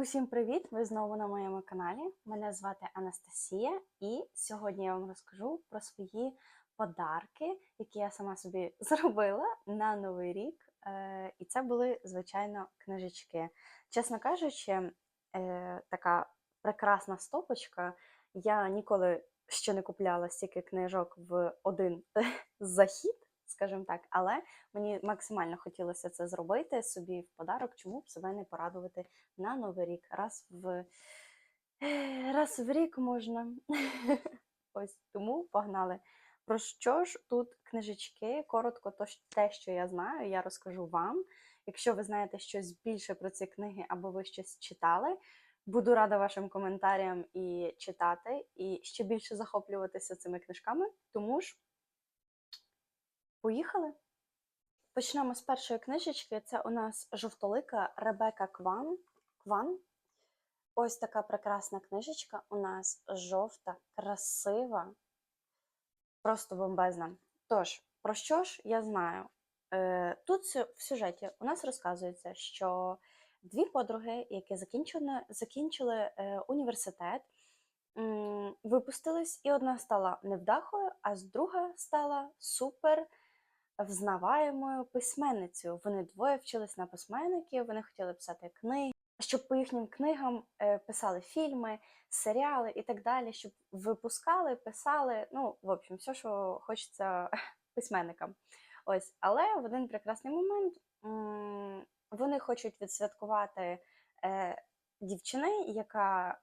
Усім привіт! Ви знову на моєму каналі. Мене звати Анастасія, і сьогодні я вам розкажу про свої подарки, які я сама собі зробила на новий рік. Е, І це були, звичайно, книжечки. Чесно кажучи, е, така прекрасна стопочка. Я ніколи ще не купляла стільки книжок в один захід, скажімо так, але мені максимально хотілося це зробити собі в подарок, чому б себе не порадувати на Новий рік. Раз в раз в рік можна. Ось тому погнали. Про що ж тут книжечки? Коротко, то те, що я знаю, я розкажу вам. Якщо ви знаєте щось більше про ці книги або ви щось читали, буду рада вашим коментарям і читати, і ще більше захоплюватися цими книжками. Тому ж поїхали. Почнемо з першої книжечки. Це у нас жовтолика Ребека Кван. Кван. Ось така прекрасна книжечка у нас жовта, красива, просто бомбезна. Тож, про що ж я знаю? Е, Тут в сюжеті у нас розказується, що дві подруги, які закінчили, закінчили е, університет, випустились, і одна стала невдахою, а з друга стала супер взнаваємою письменницею. Вони двоє вчились на письменників, вони хотіли писати книги, щоб по їхнім книгам е, писали фільми, серіали і так далі, щоб випускали, писали. Ну, в общем, все, що хочеться письменникам. Ось, але в один прекрасний момент вони хочуть відсвяткувати е, дівчини, яка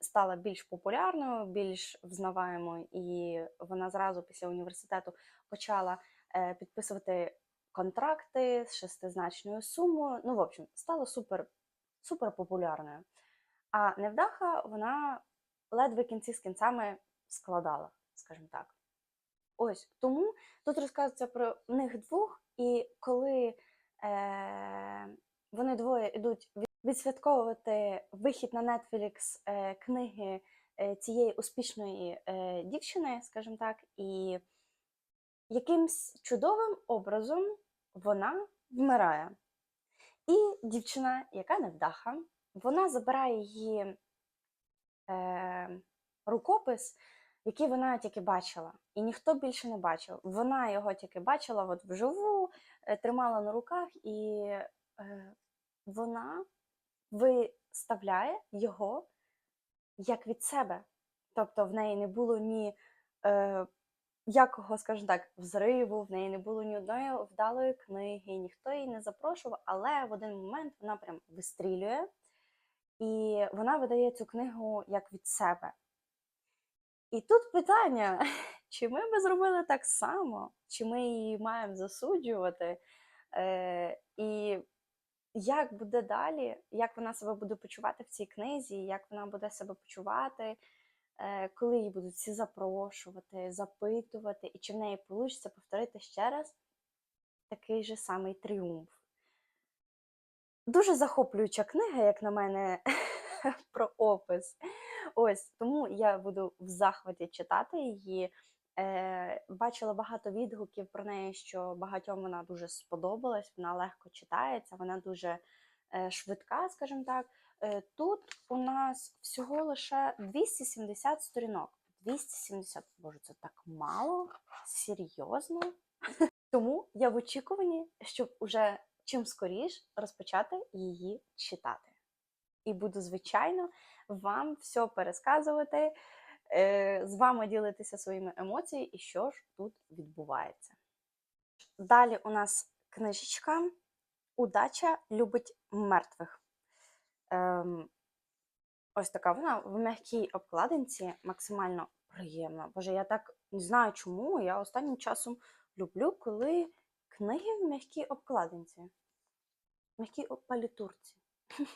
стала більш популярною, більш взнаваємою, і вона зразу після університету почала підписувати контракти з шестизначною сумою. Ну, в общем, стала супер, супер популярною. А невдаха вона ледве кінці з кінцями складала, скажімо так. Ось тому тут розказується про них двох, і коли е, вони двоє йдуть відсвятковувати вихід на Netflix е, книги е, цієї успішної е, дівчини, скажімо так, і якимсь чудовим образом вона вмирає. І дівчина, яка невдаха, вона забирає її е, рукопис, який вона тільки бачила, і ніхто більше не бачив. Вона його тільки бачила от вживу, е, тримала на руках, і е, вона виставляє його як від себе. Тобто в неї не було ні е, якого, скажімо так, взриву, в неї не було ні одної вдалої книги, ніхто її не запрошував, але в один момент вона прям вистрілює, і вона видає цю книгу як від себе. І тут питання, чи ми би зробили так само, чи ми її маємо засуджувати, е, і як буде далі, як вона себе буде почувати в цій книзі, як вона буде себе почувати, коли її будуть всі запрошувати, запитувати, і чи в неї вийде повторити ще раз такий же самий тріумф. Дуже захоплююча книга, як на мене, про опис. Ось тому я буду в захваті читати її. Е, бачила багато відгуків про неї, що багатьом вона дуже сподобалась, вона легко читається, вона дуже е, швидка, скажімо так. Е, тут у нас всього лише 270 сторінок. 270, боже, це так мало, серйозно. Тому я в очікуванні, щоб уже чим скоріш розпочати її читати. І буду, звичайно, вам все пересказувати, е, з вами ділитися своїми емоціями і що ж тут відбувається. Далі у нас книжечка Удача любить мертвих. Ем, ось така вона в м'якій обкладинці максимально приємна. Боже, я так не знаю чому. Я останнім часом люблю, коли книги в м'якій обкладинці, в м'якій палітурці.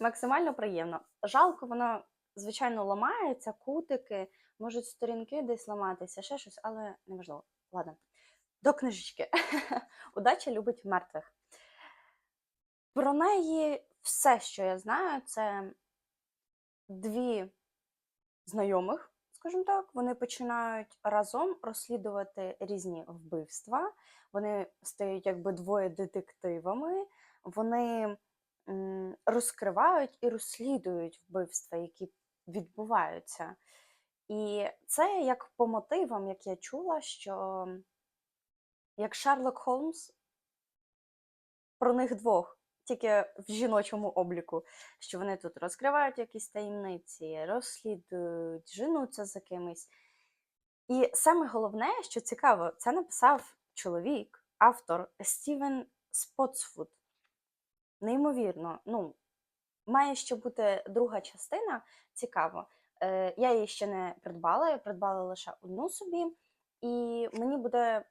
Максимально приємно. Жалко, воно, звичайно, ламається, кутики, можуть сторінки десь ламатися, ще щось, але неважливо. Ладно. До книжечки. Удача любить мертвих. Про неї все, що я знаю, це дві знайомих, скажімо так, вони починають разом розслідувати різні вбивства. Вони стають якби двоє детективами. Вони розкривають і розслідують вбивства, які відбуваються. І це як по мотивам, як я чула, що як Шерлок Холмс про них двох, тільки в жіночому обліку, що вони тут розкривають якісь таємниці, розслідують, женуться за кимось. І саме головне, що цікаво, це написав чоловік, автор Стівен Спотсфуд. Неймовірно, ну, має ще бути друга частина, цікаво. Е, я її ще не придбала, я придбала лише одну собі, і мені буде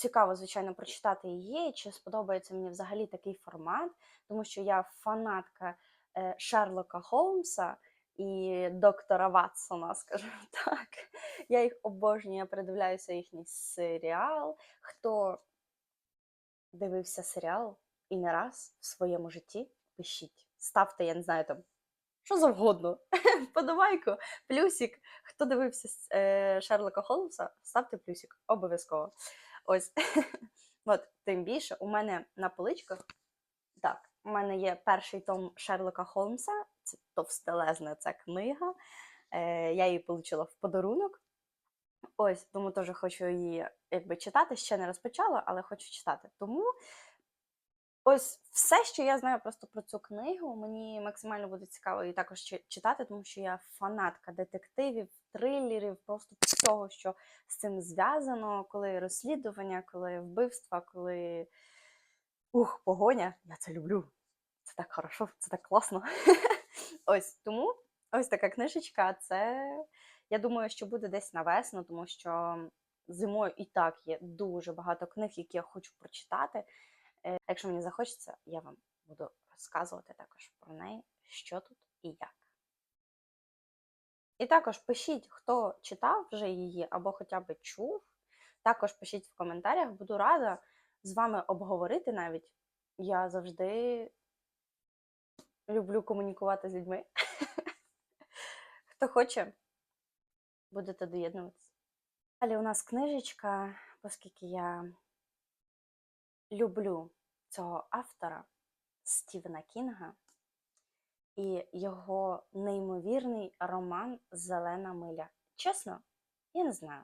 цікаво, звичайно, прочитати її, чи сподобається мені взагалі такий формат, тому що я фанатка е, Шерлока Холмса і доктора Ватсона, скажімо так. Я їх обожнюю, я передивляюся їхній серіал. Хто дивився серіал і не раз в своєму житті, пишіть. Ставте, я не знаю там. Що завгодно. Подобайку, плюсик. Хто дивився е, Шерлока Холмса, ставте плюсик. Обов'язково. Ось. От, тим більше, у мене на поличках, так, у мене є перший том Шерлока Холмса, це товстелезна ця книга. Е, я її отримала в подарунок. Ось, тому теж хочу її якби читати. Ще не розпочала, але хочу читати. Тому ось все, що я знаю просто про цю книгу, мені максимально буде цікаво і також читати, тому що я фанатка детективів, трилерів, просто всього, що з цим зв'язано, коли розслідування, коли вбивства, коли ух, погоня. Я це люблю. Це так хорошо, це так класно. Ось тому ось така книжечка. Це я думаю, що буде десь на весну, тому що зимою і так є дуже багато книг, які я хочу прочитати. Е, Якщо мені захочеться, я вам буду розказувати також про неї, що тут і як. І також пишіть, хто читав вже її або хоча б чув. Також пишіть в коментарях, буду рада з вами обговорити навіть. Я завжди люблю комунікувати з людьми. Хто хоче, будете доєднуватися. Далі у нас книжечка, оскільки я люблю цього автора Стівена Кінга і його неймовірний роман Зелена миля. Чесно, я не знаю.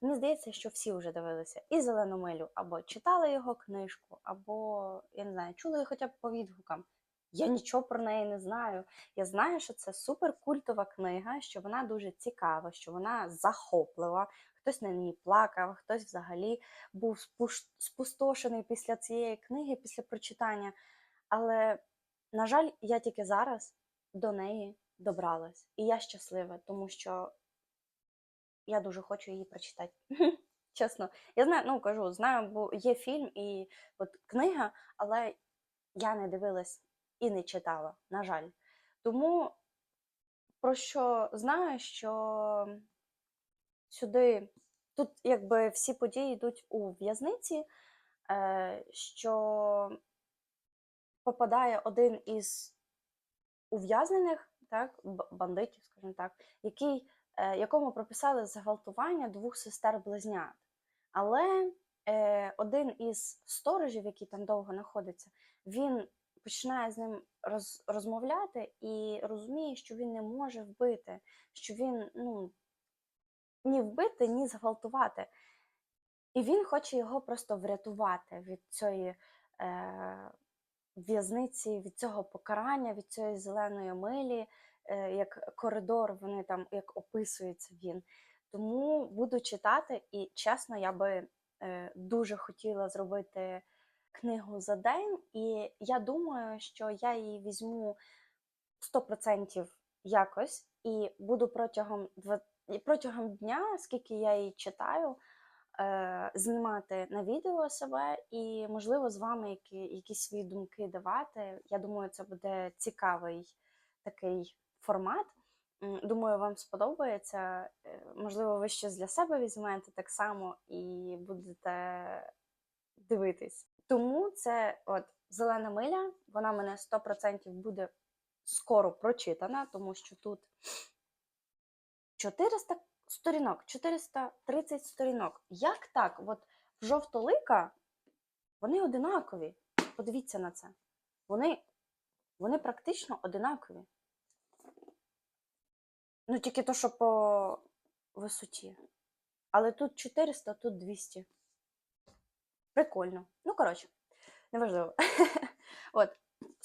Мені здається, що всі вже дивилися і зелену милю, або читали його книжку, або, я не знаю, чули хоча б по відгукам. Я нічого про неї не знаю. Я знаю, що це суперкультова книга, що вона дуже цікава, що вона захоплива. Хтось на ній плакав, хтось взагалі був спустошений після цієї книги, після прочитання. Але, на жаль, я тільки зараз до неї добралась. І я щаслива, тому що я дуже хочу її прочитати. Чесно, я знаю, ну кажу, знаю, бо є фільм і от книга, але я не дивилась і не читала, на жаль. Тому про що знаю, що сюди, тут якби всі події йдуть у в'язниці, е, що попадає один із ув'язнених, так, бандитів, скажімо так, який, е, якому прописали зґвалтування двох сестер-близнят. Але е, один із сторожів, який там довго знаходиться, він починає з ним роз, розмовляти і розуміє, що він не може вбити, що він ну, ні вбити, ні зґвалтувати. І він хоче його просто врятувати від цієї е, в'язниці, від цього покарання, від цієї зеленої милі, е, як коридор, вони там як описується він. Тому буду читати, і чесно, я би е, дуже хотіла зробити книгу за день, і я думаю, що я її візьму 100% якось, і буду протягом протягом дня, скільки я її читаю, е, знімати на відео себе і, можливо, з вами які, якісь свої думки давати. Я думаю, це буде цікавий такий формат. Думаю, вам сподобається. Е, Можливо, ви щось для себе візьмете так само і будете дивитись. Тому це от зелена миля, вона мене 100% буде скоро прочитана, тому що тут 400 сторінок, 430 сторінок. Як так? От в жовтолика вони одинакові. Подивіться на це. Вони Вони практично одинакові. Ну, тільки то, що по висоті. Але тут 400, тут 200. Прикольно. Ну, коротше, неважливо. От,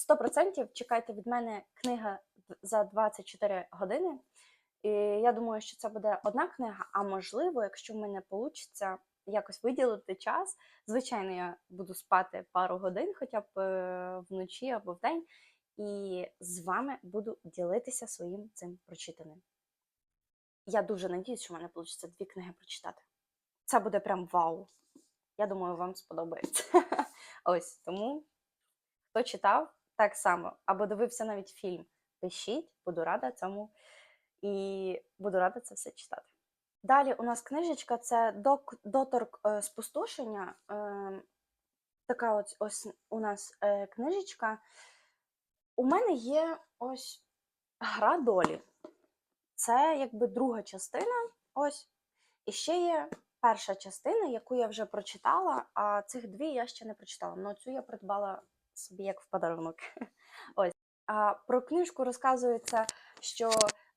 100% чекайте від мене книга за 24 години. І я думаю, що це буде одна книга, а можливо, якщо в мене вийде якось виділити час, звичайно, я буду спати пару годин, хоча б е, вночі або вдень, і з вами буду ділитися своїм цим прочитаним. Я дуже надіюсь, що в мене вийде дві книги прочитати. Це буде прям вау. Я думаю, вам сподобається. Ось тому, хто читав, так само, або дивився навіть фільм, пишіть, буду рада цьому і буду рада це все читати. Далі у нас книжечка це док, доторк е, спустошення. Е, така ось, ось у нас е, книжечка. У мене є ось гра долі. Це якби друга частина. Ось. І ще є перша частина, яку я вже прочитала, а цих дві я ще не прочитала. Ну, цю я придбала собі як в подарунок. Ось. А про книжку розказується, що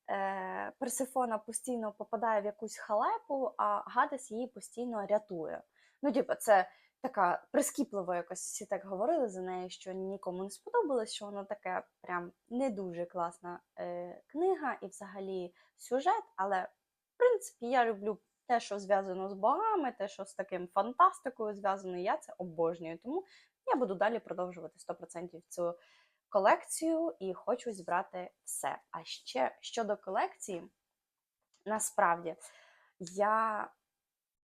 е, Персифона постійно попадає в якусь халепу, а Гадес її постійно рятує. Ну, типу, це така прискіплива якось всі так говорили за неї, що нікому не сподобалось, що вона таке прям не дуже класна е, книга і взагалі сюжет. Але, в принципі, я люблю те, що зв'язано з богами, те, що з таким фантастикою зв'язано, я це обожнюю. Тому я буду далі продовжувати 100% цю колекцію і хочу зібрати все. А ще щодо колекції, насправді я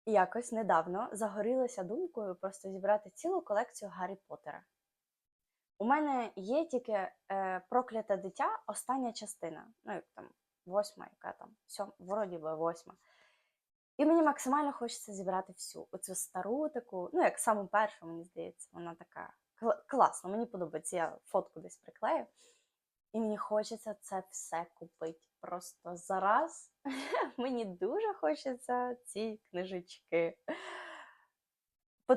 якось недавно загорілася думкою просто зібрати цілу колекцію Гаррі Поттера. У мене є тільки е, прокляте дитя, остання частина. Ну, як там, восьма, яка там, сьом, вроді би восьма. І мені максимально хочеться зібрати всю оцю стару таку, ну як саму першу, мені здається, вона така кла- класна. Мені подобається, я фотку десь приклею. І мені хочеться це все купити просто зараз. мені дуже хочеться ці книжечки.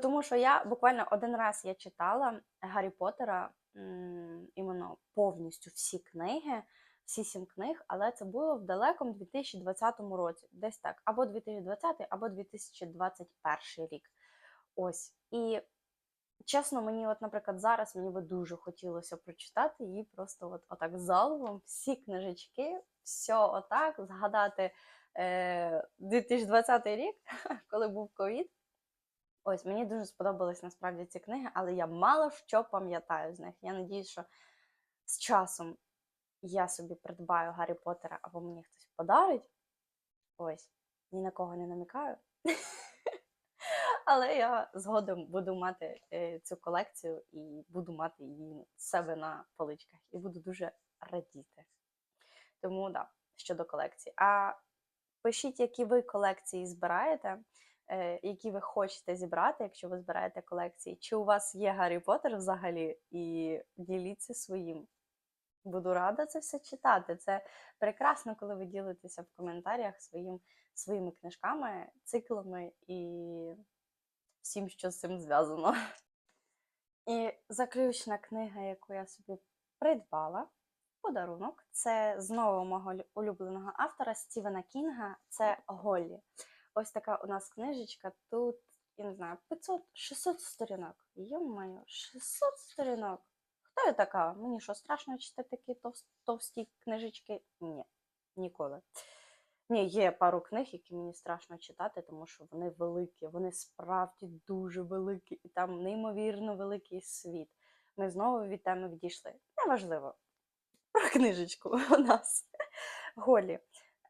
Тому що я буквально один раз я читала Гаррі Поттера іменно повністю всі книги, всі сім книг, але це було в далекому 2020 році, десь так, або 2020, або 2021 рік. Ось. І чесно, мені, от, наприклад, зараз мені би дуже хотілося прочитати її просто от, отак залом, всі книжечки, все отак, згадати е, 2020 рік, коли був ковід. Ось мені дуже сподобались насправді ці книги, але я мало що пам'ятаю з них. Я надіюсь, що з часом я собі придбаю Гаррі Поттера або мені хтось подарить. Ось, ні на кого не намікаю. Але я згодом буду мати е, цю колекцію і буду мати її себе на поличках. І буду дуже радіти. Тому да, щодо колекції. А пишіть, які ви колекції збираєте, е, які ви хочете зібрати, якщо ви збираєте колекції. Чи у вас є Гаррі Поттер взагалі? І діліться своїм. Буду рада це все читати. Це прекрасно, коли ви ділитеся в коментарях своїм, своїми книжками, циклами і всім, що з цим зв'язано. І заключна книга, яку я собі придбала, подарунок, це знову мого улюбленого автора Стівена Кінга. Це Голлі. Ось така у нас книжечка. Тут, я не знаю, 500, 600 сторінок. Йо-моє, 600 сторінок. Хто я така? Мені що, страшно читати такі товсті книжечки? Ні, ніколи. Ні, є пару книг, які мені страшно читати, тому що вони великі, вони справді дуже великі, і там неймовірно великий світ. Ми знову від теми відійшли. Неважливо. Про книжечку у нас Голі.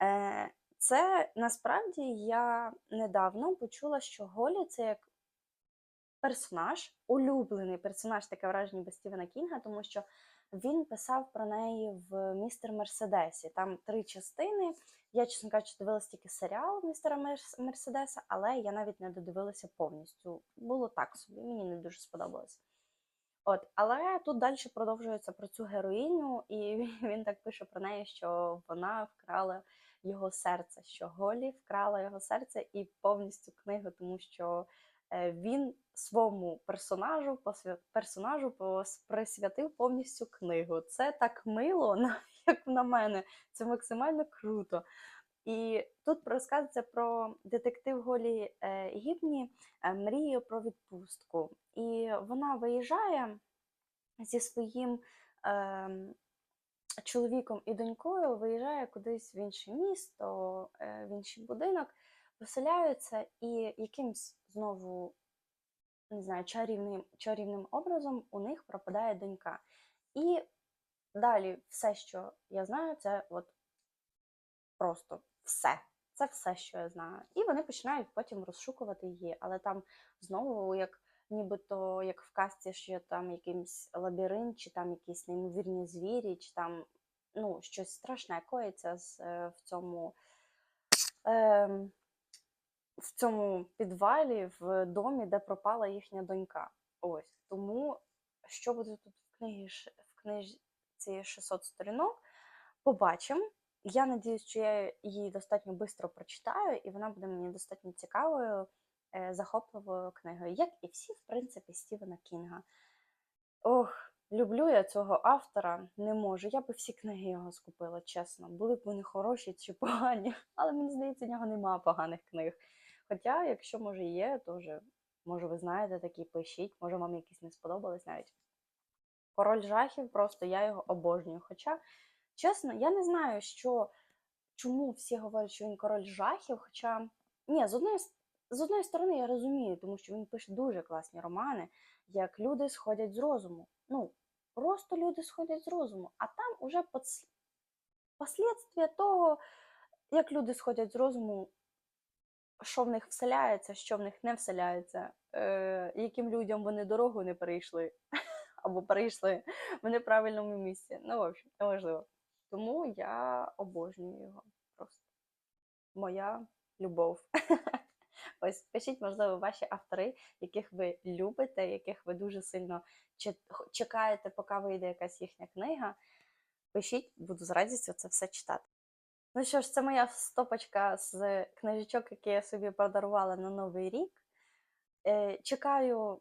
Е, це насправді я недавно почула, що Голі це як персонаж, улюблений персонаж, таке враження без Стівена Кінга, тому що він писав про неї в містер Мерседесі. Там три частини. Я, чесно кажучи, дивилась тільки серіал містера Мерседеса, але я навіть не додивилася повністю. Було так собі, мені не дуже сподобалось. От, але тут далі продовжується про цю героїню, і він так пише про неї, що вона вкрала його серце, що Голі вкрала його серце і повністю книгу, тому що він своєму персонажу, персонажу присвятив повністю книгу. Це так мило, як на мене. Це максимально круто. І тут розказується про детектив Голі е, Гібні е, мріє про відпустку. І вона виїжджає зі своїм ем, чоловіком і донькою, виїжджає кудись в інше місто, е, в інший будинок, виселяються, і якимсь знову не знаю, чарівним, чарівним образом у них пропадає донька. І далі все, що я знаю, це от просто все. Це все, що я знаю. І вони починають потім розшукувати її. Але там знову, як нібито як в казці, що там якийсь лабіринт, чи там якісь неймовірні звірі, чи там ну, щось страшне коїться е, в цьому. ем, в цьому підвалі, в домі, де пропала їхня донька. Ось тому, що буде тут в книгі в книжці 600 сторінок, побачимо. Я надіюсь, що я її достатньо швидко прочитаю, і вона буде мені достатньо цікавою, е, захопливою книгою, як і всі, в принципі, Стівена Кінга. Ох, люблю я цього автора, не можу. Я би всі книги його скупила, чесно. Були б вони хороші чи погані, але мені здається, в нього немає поганих книг. Хоча, якщо може є, то вже, може, ви знаєте такі, пишіть, може вам якісь не сподобались навіть. Король жахів, просто я його обожнюю. Хоча, чесно, я не знаю, що, чому всі говорять, що він король жахів. Хоча, ні, з одної, з одної сторони я розумію, тому що він пише дуже класні романи, як люди сходять з розуму. Ну, просто люди сходять з розуму, а там уже послідствія того, як люди сходять з розуму, що в них вселяється, що в них не вселяється, е, яким людям вони дорогу не перейшли, або перейшли в неправильному місці. Ну, в общем, неважливо. Тому я обожнюю його просто. Моя любов. Ось пишіть, можливо, ваші автори, яких ви любите, яких ви дуже сильно чекаєте, поки вийде якась їхня книга. Пишіть, буду з радістю це все читати. Ну що ж, це моя стопочка з книжечок, які я собі подарувала на Новий рік. Е, Чекаю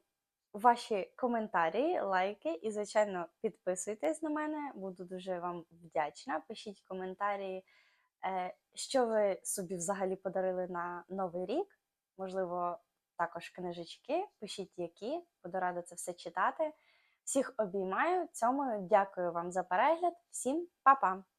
ваші коментарі, лайки і, звичайно, підписуйтесь на мене. Буду дуже вам вдячна. Пишіть коментарі, е, що ви собі взагалі подарили на Новий рік. Можливо, також книжечки. Пишіть, які. Буду рада це все читати. Всіх обіймаю. Цьому дякую вам за перегляд. Всім па-па!